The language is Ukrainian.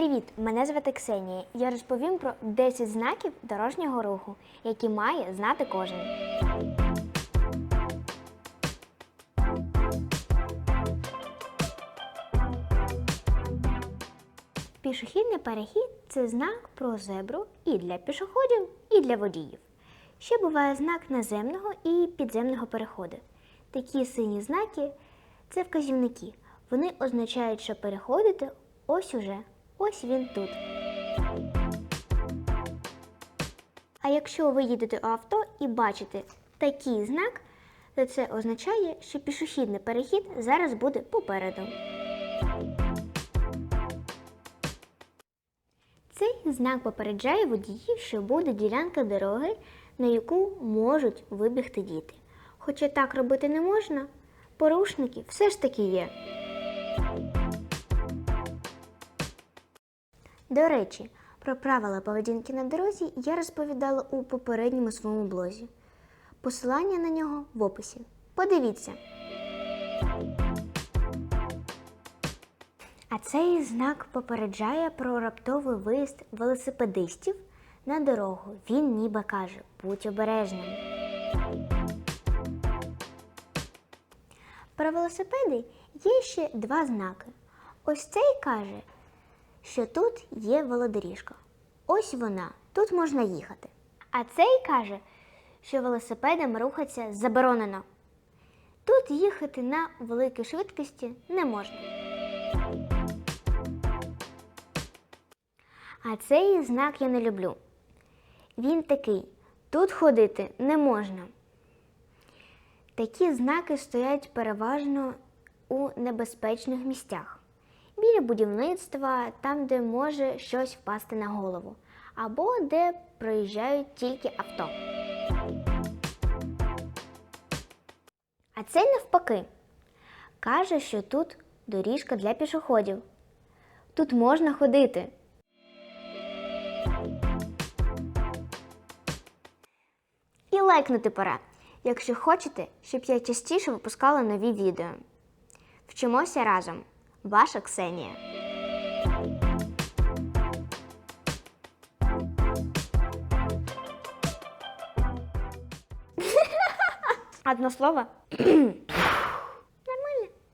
Привіт! Мене звати Ксенія. Я розповім про 10 знаків дорожнього руху, які має знати кожен. Пішохідний перехід це знак про зебру і для пішоходів, і для водіїв. Ще буває знак наземного і підземного переходу. Такі сині знаки це вказівники. Вони означають, що переходите ось уже, ось він тут. А якщо ви їдете у авто і бачите такий знак, то це означає, що пішохідний перехід зараз буде попереду. Цей знак попереджає водіїв, що буде ділянка дороги, на яку можуть вибігти діти. Хоча так робити не можна, порушники все ж таки є. До речі, про правила поведінки на дорозі я розповідала у попередньому своєму блозі. Посилання на нього в описі. Подивіться. А цей знак попереджає про раптовий виїзд велосипедистів на дорогу. Він ніби каже: будь обережним. Про велосипеди є ще два знаки. Ось цей каже, що тут є велодоріжка. Ось вона, тут можна їхати. А цей каже, що велосипедам рухатися заборонено. Тут їхати на великій швидкості не можна. А цей знак я не люблю. Він такий: тут ходити не можна. Такі знаки стоять переважно у небезпечних місцях. Біля будівництва, там, де може щось впасти на голову, або де проїжджають тільки авто. А цей навпаки каже, що тут доріжка для пішоходів. Тут можна ходити. І лайкнути пора, якщо хочете, щоб я частіше випускала нові відео. Вчимося разом. Ваша Ксенія. Одно слово.